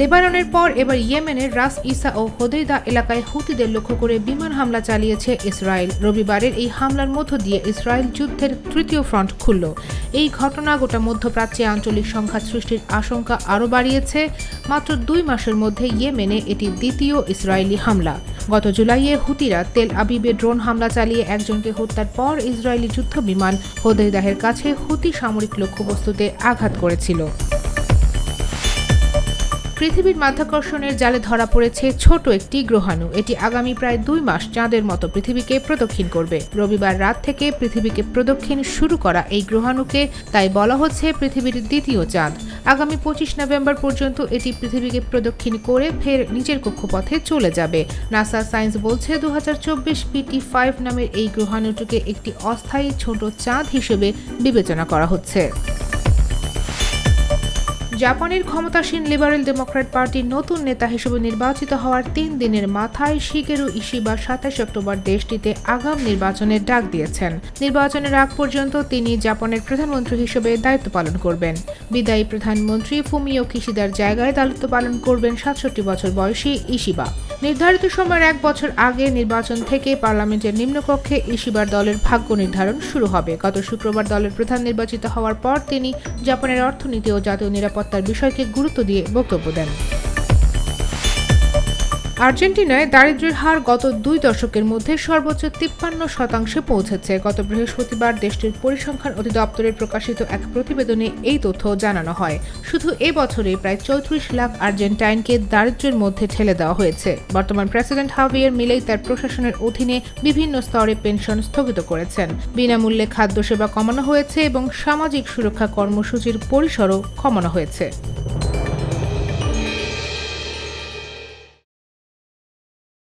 লেবাননের পর এবার ইয়েমেনের রাস ইসা ও হোদেইদা এলাকায় হুতিদের লক্ষ্য করে বিমান হামলা চালিয়েছে ইসরায়েল। রবিবারের এই হামলার মধ্য দিয়ে ইসরায়েল যুদ্ধের তৃতীয় ফ্রন্ট খুলল। এই ঘটনা গোটা মধ্যপ্রাচ্যে আঞ্চলিক সংঘাত সৃষ্টির আশঙ্কা আরও বাড়িয়েছে। মাত্র দুই মাসের মধ্যে ইয়েমেনে এটি দ্বিতীয় ইসরায়েলি হামলা। গত জুলাইয়ে হুতিরা তেল আবিবে ড্রোন হামলা চালিয়ে একজনকে হত্যার পর ইসরায়েলি যুদ্ধ বিমান হোদেইদাহের কাছে হুতি সামরিক লক্ষ্যবস্তুতে আঘাত করেছিল। পৃথিবীর মাধ্যাকর্ষণের জালে ধরা পড়েছে ছোট একটি গ্রহাণু। এটি আগামী প্রায় দুই মাস চাঁদের মতো পৃথিবীকে প্রদক্ষিণ করবে। রবিবার রাত থেকে পৃথিবীকে প্রদক্ষিণ শুরু করা এই গ্রহাণুকে, তাই বলা হচ্ছে পৃথিবীর দ্বিতীয় চাঁদ। আগামী পঁচিশ নভেম্বর পর্যন্ত এটি পৃথিবীকে প্রদক্ষিণ করে ফের নিজের কক্ষপথে চলে যাবে। নাসা সায়েন্স বলছে দু হাজার চব্বিশ পিটি ফাইভ নামের এই গ্রহাণুটিকে একটি অস্থায়ী ছোট চাঁদ হিসেবে বিবেচনা করা হচ্ছে। জাপানের ক্ষমতাসীন লিবারেল ডেমোক্র্যাট পার্টির নতুন নেতা হিসেবে নির্বাচিত হওয়ার তিন দিনের মাথায় শিগেরু ইশিবা সাতাশ অক্টোবর দেশটিতে আগাম নির্বাচনের ডাক দিয়েছেন। নির্বাচনের আগ পর্যন্ত তিনি জাপানের প্রধানমন্ত্রী হিসেবে দায়িত্ব পালন করবেন। বিদায়ী প্রধানমন্ত্রী ফুমিও কিশিদার জায়গায় দায়িত্ব পালন করবেন সাতষট্টি বছর বয়সী ইশিবা। নির্ধারিত সময়ের এক বছর আগে নির্বাচন থেকে পার্লামেন্টের নিম্নকক্ষে ইশিবার দলের ভাগ্য নির্ধারণ শুরু হবে। গত শুক্রবার দলের প্রধান নির্বাচিত হওয়ার পর তিনি জাপানের অর্থনীতি ও জাতীয় নিরাপত্তার বিষয়কে গুরুত্ব দিয়ে বক্তব্য দেন। আর্জেন্টিনায় দারিদ্র্যের হার গত দুই দশকের মধ্যে সর্বোচ্চ তিপ্পান্ন শতাংশে পৌঁছেছে। গত বৃহস্পতিবার দেশটির পরিসংখ্যান অধিদপ্তরের প্রকাশিত এক প্রতিবেদনে এই তথ্য জানানো হয়। শুধু এ বছরে প্রায় চৌত্রিশ লাখ আর্জেন্টাইনকে দারিদ্র্যের মধ্যে ঠেলে দেওয়া হয়েছে। বর্তমান প্রেসিডেন্ট হাভিয়ার মিলেই তার প্রশাসনের অধীনে বিভিন্ন স্তরে পেনশন স্থগিত করেছেন। বিনামূল্যে খাদ্য সেবা কমানো হয়েছে এবং সামাজিক সুরক্ষা কর্মসূচির পরিসরও কমানো হয়েছে।